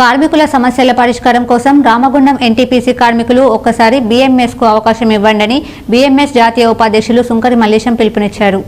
కార్మికుల సమస్యల పరిష్కారం కోసం రామగుండం ఎన్టీపీసీ కార్మికులు ఒక్కసారి బీఎంఎస్కు అవకాశం ఇవ్వండని బీఎంఎస్ జాతీయ ఉపాధ్యక్షులు సుంకరి మల్లేశం పిలుపునిచ్చారు.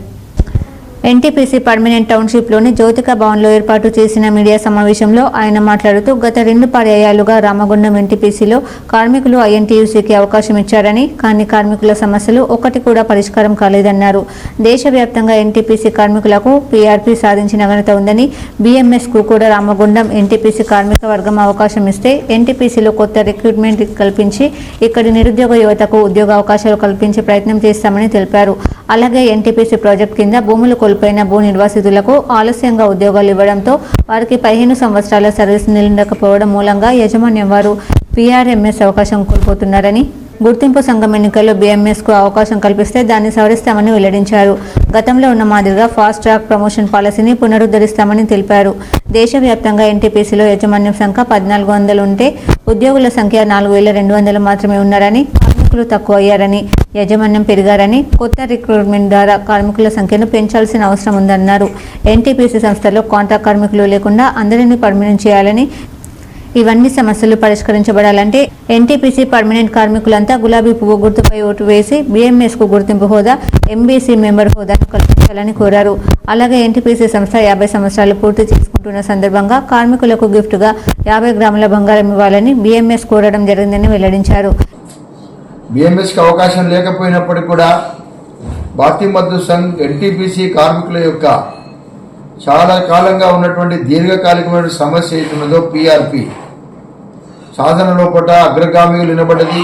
ఎన్టీపీసీ పర్మనెంట్ టౌన్షిప్లోని జ్యోతిక భవన్లో ఏర్పాటు చేసిన మీడియా సమావేశంలో ఆయన మాట్లాడుతూ గత రెండు పర్యాయాలుగా రామగుండం ఎన్టీపీసీలో కార్మికులు ఐఎన్టీయూసీకి అవకాశం ఇచ్చారని కానీ కార్మికుల సమస్యలు ఒకటి కూడా పరిష్కారం కాలేదన్నారు. దేశవ్యాప్తంగా ఎన్టీపీసీ కార్మికులకు పీఆర్పీ సాధించిన ఘనత ఉందని బీఎంఎస్కు కూడా రామగుండం ఎన్టీపీసీ కార్మిక వర్గం అవకాశం ఇస్తే ఎన్టీపీసీలో కొత్త రిక్రూట్మెంట్ కల్పించి ఇక్కడి నిరుద్యోగ యువతకు ఉద్యోగ అవకాశాలు కల్పించే ప్రయత్నం చేస్తామని తెలిపారు. అలాగే ఎన్టీపీసీ ప్రాజెక్ట్ కింద భూములు కోల్పోయిన భూ నిర్వాసితులకు ఆలస్యంగా ఉద్యోగాలు ఇవ్వడంతో వారికి పదిహేను సంవత్సరాల సర్వీస్ నిలడకపోవడం మూలంగా యాజమాన్యం వారు పీఆర్ఎంఎస్ అవకాశం కోల్పోతున్నారని గుర్తింపు సంఘం ఎన్నికల్లో బీఎంఎస్కు అవకాశం కల్పిస్తే దాన్ని సవరిస్తామని వెల్లడించారు. గతంలో ఉన్న మాదిరిగా ఫాస్ట్ ట్రాక్ ప్రమోషన్ పాలసీని పునరుద్ధరిస్తామని తెలిపారు. దేశవ్యాప్తంగా ఎన్టీపీసీలో యాజమాన్యం సంఖ్య పద్నాలుగు వందలు ఉంటే ఉద్యోగుల సంఖ్య నాలుగు వేల రెండు వందలు మాత్రమే ఉన్నారని కార్మికులు తక్కువ అయ్యారని యాజమాన్యం పెరిగారని కొత్త రిక్రూట్మెంట్ ద్వారా కార్మికుల సంఖ్యను పెంచాల్సిన అవసరం ఉందన్నారు. ఎన్టీపీసీ సంస్థలో కాంట్రాక్ట్ కార్మికులు లేకుండా అందరినీ పర్మినెంట్ చేయాలని ఇవన్నీ సమస్యలు పరిష్కరించబడాలంటే ఎన్టీపీసీ పర్మనెంట్ కార్మికులంతా గులాబీ పువ్వు గుర్తుపై ఓటు వేసి బీఎంఎస్కు గుర్తింపు హోదా ఎంబీసీ మెంబర్ హోదాను కల్పించాలని కోరారు. అలాగే ఎన్టీపీసీ సంస్థ యాభై సంవత్సరాలు పూర్తి చేసుకుంటున్న సందర్భంగా కార్మికులకు గిఫ్ట్గా యాభై గ్రాముల బంగారం ఇవ్వాలని బీఎంఎస్ కోరడం జరిగిందని వెల్లడించారు. బిఎంఎస్కి అవకాశం లేకపోయినప్పటికీ కూడా భారతీయ మద్దతు సంఘ్ ఎన్టీపీసీ కార్మికుల యొక్క చాలా కాలంగా ఉన్నటువంటి దీర్ఘకాలికమైన సమస్య ఉన్నదో పిఆర్పి సాధన లోపల అగ్రగామిగా నిలబడ్డది.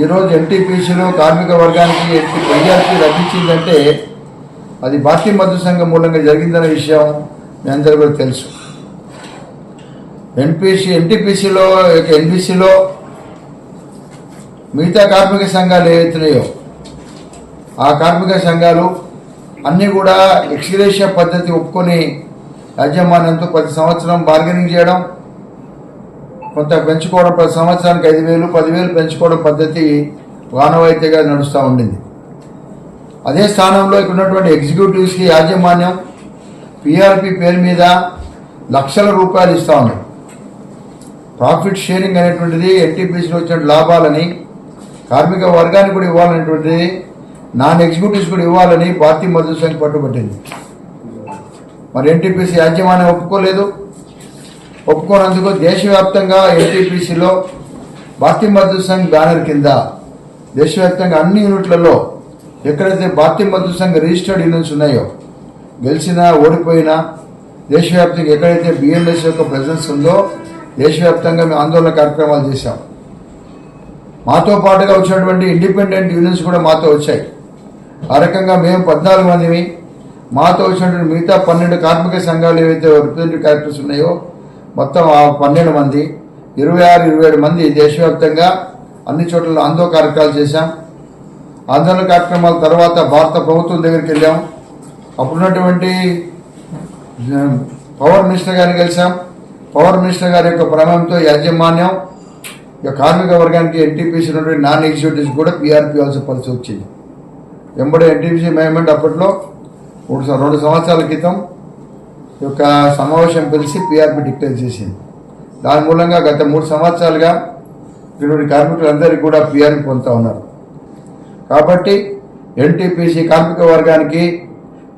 ఈరోజు ఎన్టీపీసీలో కార్మిక వర్గానికి ఎన్టీ పీఆర్పీ లభించిందంటే అది భారతీయ మద్దతు సంఘం మూలంగా జరిగిందనే విషయం మీ అందరికీ కూడా తెలుసు. ఎన్పిసి ఎన్టీపీసీలో ఎన్బీసీలో మిగతా కార్మిక సంఘాలు ఏవైతున్నాయో ఆ కార్మిక సంఘాలు అన్నీ కూడా ఎక్స్గ్రేషియా పద్ధతి ఒప్పుకొని యాజమాన్యంతో ప్రతి సంవత్సరం బార్గెనింగ్ చేయడం కొంత పెంచుకోవడం ప్రతి సంవత్సరానికి ఐదు వేలు పదివేలు పెంచుకోవడం పద్ధతి వానవాయితీగా నడుస్తూ ఉండింది. అదే స్థానంలో ఇక్కడ ఉన్నటువంటి ఎగ్జిక్యూటివ్స్కి యాజమాన్యం పిఆర్పి పేరు మీద లక్షల రూపాయలు ఇస్తూ ఉన్నాయి ప్రాఫిట్ షేరింగ్ అనేటువంటిది ఎన్టీపీసీలో వచ్చిన లాభాలని కార్మిక వర్గానికి కూడా ఇవ్వాలనేటువంటి నాన్ ఎగ్జిక్యూటివ్స్ కూడా ఇవ్వాలని పార్టీ మద్దతు సంఘ్ పట్టుబట్టింది. మరి ఎన్టీపీసీ యాజమాన్యం ఒప్పుకోలేదు. ఒప్పుకోనందుకు దేశవ్యాప్తంగా ఎన్టీపీసీలో భారతీయ మద్దతు సంఘ్ బ్యానర్ కింద దేశవ్యాప్తంగా అన్ని యూనిట్లలో ఎక్కడైతే భారతీయ మద్దతు సంఘ్ రిజిస్టర్డ్ యూనియన్స్ ఉన్నాయో గెలిచినా ఓడిపోయినా దేశవ్యాప్తంగా ఎక్కడైతే బిఎంఎస్ యొక్క ప్రెజెన్స్ ఉందో దేశవ్యాప్తంగా మేము ఆందోళన కార్యక్రమాలు చేశాం. మాతో పాటుగా వచ్చినటువంటి ఇండిపెండెంట్ యూనియన్స్ కూడా మాతో వచ్చాయి. ఆ రకంగా మేము పద్నాలుగు మందిమి మాతో వచ్చినటువంటి మిగతా పన్నెండు కార్మిక సంఘాలు ఏవైతే రిప్రజెంటేటివ్ క్యారెక్టర్స్ ఉన్నాయో మొత్తం ఆ పన్నెండు మంది ఇరవై ఆరు ఇరవై ఏడు మంది దేశవ్యాప్తంగా అన్ని చోట్ల ఆందోళన కార్యక్రమాలు చేశాం. ఆందోళన కార్యక్రమాల తర్వాత భారత ప్రభుత్వం దగ్గరికి వెళ్ళాం. అప్పుడున్నటువంటి పవర్ మినిస్టర్ గారిని కలిసాం పవర్ మినిస్టర్ గారి యొక్క ప్రమేయంతో యాజమాన్యం ఇక కార్మిక వర్గానికి ఎన్టీపీసీ ఉన్నటువంటి నాన్ ఎగ్జిక్యూటివ్స్ కూడా పీఆర్పీ ఆల్సో వచ్చింది వెంబడే ఎన్టీపీసీ మేనేజ్మెంట్ అప్పట్లో మూడు రెండు సంవత్సరాల క్రితం ఈ యొక్క సమావేశం పిలిచి పీఆర్పీ డిక్లేర్ చేసింది. దాని మూలంగా గత మూడు సంవత్సరాలుగా ఇటువంటి కార్మికులందరికీ కూడా పీఆర్పీ పొందుతూ ఉన్నారు. కాబట్టి ఎన్టీపీసీ కార్మిక వర్గానికి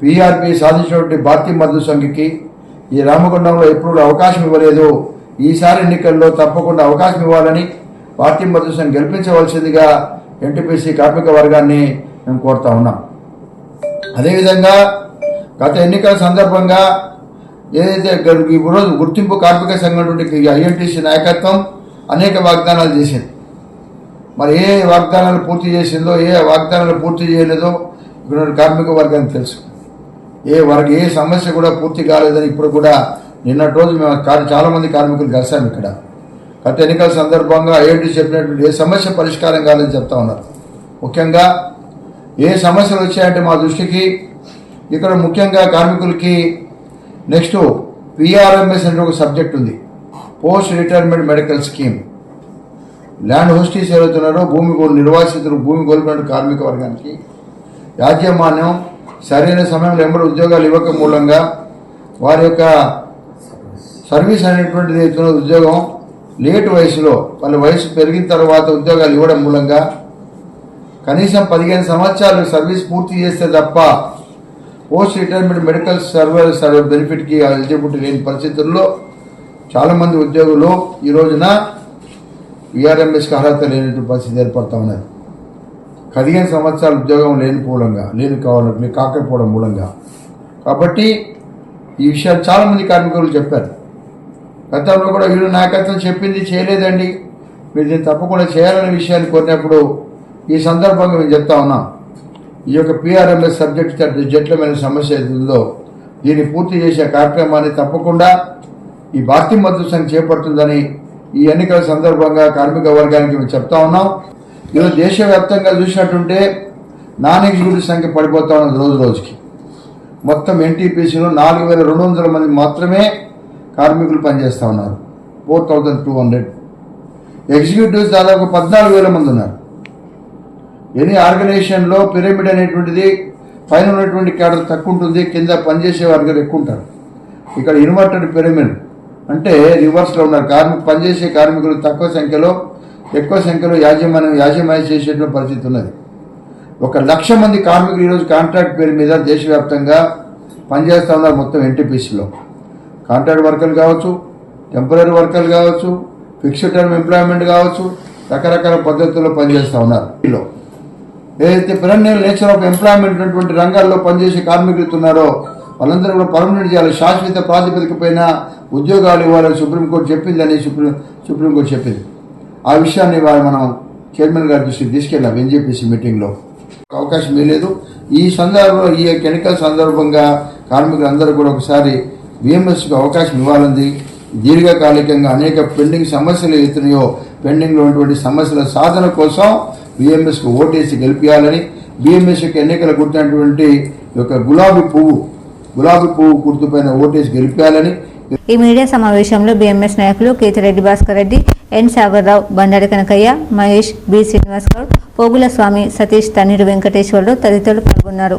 పీఆర్పీ సాధించినటువంటి భారతీయ మద్దతు సంఘకి ఈ రామగుండంలో ఎప్పుడు అవకాశం ఇవ్వలేదు. ఈసారి ఎన్నికల్లో తప్పకుండా అవకాశం ఇవ్వాలని పార్టీ మద్దతు గెలిపించవలసిందిగా ఎన్టీపీసీ కార్మిక వర్గాన్ని మేము కోరుతా ఉన్నాం. అదేవిధంగా గత ఎన్నికల సందర్భంగా ఏదైతే ఈరోజు ఈ రోజు గుర్తింపు కార్మిక సంఘం నుండి ఐఎన్టీసీ నాయకత్వం అనేక వాగ్దానాలు చేసింది. మరి ఏ వాగ్దానాలు పూర్తి చేసిందో ఏ వాగ్దానాలు పూర్తి చేయలేదో ఇక్కడ కార్మిక వర్గానికి తెలుసు. ఏ వర్గ ఏ సమస్య కూడా పూర్తి కాలేదని ఇప్పుడు కూడా నిన్నటి రోజు మేము కార్- చాలా మంది కార్మికులు కలిసాం ఇక్కడ. గత ఎన్నికల సందర్భంగా ఏడు చెప్పినటువంటి ఏ సమస్య పరిష్కారం కాదని చెప్తా ఉన్నారు ముఖ్యంగా ఏ సమస్యలు వచ్చాయంటే మా దృష్టికి ఇక్కడ ముఖ్యంగా కార్మికులకి నెక్స్ట్ పిఆర్ఎంఎస్ అనే ఒక సబ్జెక్ట్ ఉంది. Post retirement medical scheme. Land oustees ఎవరైతున్నారో భూమి నిర్వాసితులు భూమి కోల్పోయిన కార్మిక వర్గానికి యాజమాన్యం సరైన సమయంలో ఎంబడి ఉద్యోగాలు ఇవ్వక మూలంగా వారి యొక్క సర్వీస్ అనేటువంటిది అవుతున్న ఉద్యోగం లేటు వయసులో వాళ్ళ వయసు పెరిగిన తర్వాత ఉద్యోగాలు ఇవ్వడం మూలంగా కనీసం పదిహేను సంవత్సరాలు సర్వీస్ పూర్తి చేస్తే తప్ప post retirement medical server server బెనిఫిట్కి eligibility లేని పరిస్థితుల్లో చాలామంది ఉద్యోగులు ఈ రోజున విఆర్ఎంఎస్కి అర్హత లేనటువంటి పరిస్థితి ఏర్పడుతూ ఉన్నది. పదిహేను సంవత్సరాల ఉద్యోగం లేని మూలంగా లేని కావడం కాకపోవడం మూలంగా. కాబట్టి ఈ విషయాలు చాలామంది కార్మికులు చెప్పారు. గతంలో కూడా వీళ్ళు నాయకత్వం చెప్పింది చేయలేదండి. మీరు దీన్ని తప్పకుండా చేయాలనే విషయాన్ని కోరినప్పుడు ఈ సందర్భంగా మేము చెప్తా ఉన్నాం. ఈ యొక్క పిఆర్ఎంఎస్ సబ్జెక్ట్ జట్లమైన సమస్య ఏదో దీన్ని పూర్తి చేసే కార్యక్రమాన్ని తప్పకుండా ఈ భారతీయ మద్దతు సంఘం చేపడుతుందని ఈ ఎన్నికల సందర్భంగా కార్మిక వర్గానికి మేము చెప్తా ఉన్నాం. ఈరోజు దేశవ్యాప్తంగా చూసినట్టుంటే నాన్ ఎగ్జిక్యూటివ్ సంఖ్య పడిపోతా ఉన్నది రోజు రోజుకి. మొత్తం ఎన్టీపీసీలో నాలుగు వేల రెండు వందల మంది మాత్రమే కార్మికులు పనిచేస్తూ ఉన్నారు. Four thousand two hundred executives దాదాపు పద్నాలుగు వేల మంది ఉన్నారు. ఎనీ ఆర్గనైజేషన్లో పిరమిడ్ అనేటువంటిది పైన ఉన్నటువంటి క్యాడర్ తక్కువ ఉంటుంది కింద పనిచేసే వర్గాలు ఎక్కువ ఉంటారు. ఇక్కడ ఇన్వర్టెడ్ పిరమిడ్ అంటే రివర్స్లో ఉన్నారు. కార్మిక పనిచేసే కార్మికులు తక్కువ సంఖ్యలో ఎక్కువ సంఖ్యలో యాజమాన్యం యాజమాన్యం చేసేటువంటి పరిస్థితి ఉన్నది. ఒక లక్ష మంది కార్మికులు ఈరోజు కాంట్రాక్ట్ పేరు మీద దేశవ్యాప్తంగా పనిచేస్తూ ఉన్నారు మొత్తం ఎన్టీపీసీలో కాంట్రాక్ట్ వర్కర్లు కావచ్చు టెంపరీ వర్కర్లు కావచ్చు ఫిక్స్డ్ టర్మ్ ఎంప్లాయ్మెంట్ కావచ్చు రకరకాల పద్ధతుల్లో పనిచేస్తూ ఉన్నారు. వీళ్ళు ఏదైతే పెరన్నెల్ నేచర్ ఆఫ్ ఎంప్లాయ్మెంట్ ఉన్నటువంటి రంగాల్లో పనిచేసే కార్మికులు ఉన్నారో వాళ్ళందరూ కూడా పర్మనెంట్ చేయాలి. శాశ్వత ప్రాతిపదిక పైన ఉద్యోగాలు ఇవ్వాలని సుప్రీంకోర్టు చెప్పిందని సుప్రీం సుప్రీంకోర్టు చెప్పింది. ఆ విషయాన్ని ఇవాళ మనం చైర్మన్ గారి దృష్టికి తీసుకెళ్ళాం ఎన్జేపీసీ మీటింగ్లో. అవకాశం లేదు. ఈ సందర్భంలో ఈ ఎన్నికల సందర్భంగా కార్మికులందరూ కూడా ఒకసారి విఎంఎస్కు అవకాశం ఇవ్వాలంది. దీర్ఘకాలికంగా అనేక పెండింగ్ సమస్యలు ఎత్తున్నాయో పెండింగ్లో ఉన్నటువంటి సమస్యల సాధన కోసం విఎంఎస్కు ఓటేసి గెలిపించాలని బిఎంఎస్ యొక్క ఎన్నికల గుర్తున్నటువంటి యొక్క గులాబీ పువ్వు గులాబీ పువ్వు గుర్తుపైన ఓటేసి గెలిపించాలని ఈ మీడియా సమావేశంలో బీఎంఎస్ నాయకులు కేతిరెడ్డి భాస్కర్ రెడ్డి ఎన్ సాగర్రావు బండారి కనకయ్య మహేష్ బి శ్రీనివాస్ గౌడ్ పోగుల స్వామి సతీష్ తన్నీరు వెంకటేశ్వర్లు తదితరులు పాల్గొన్నారు.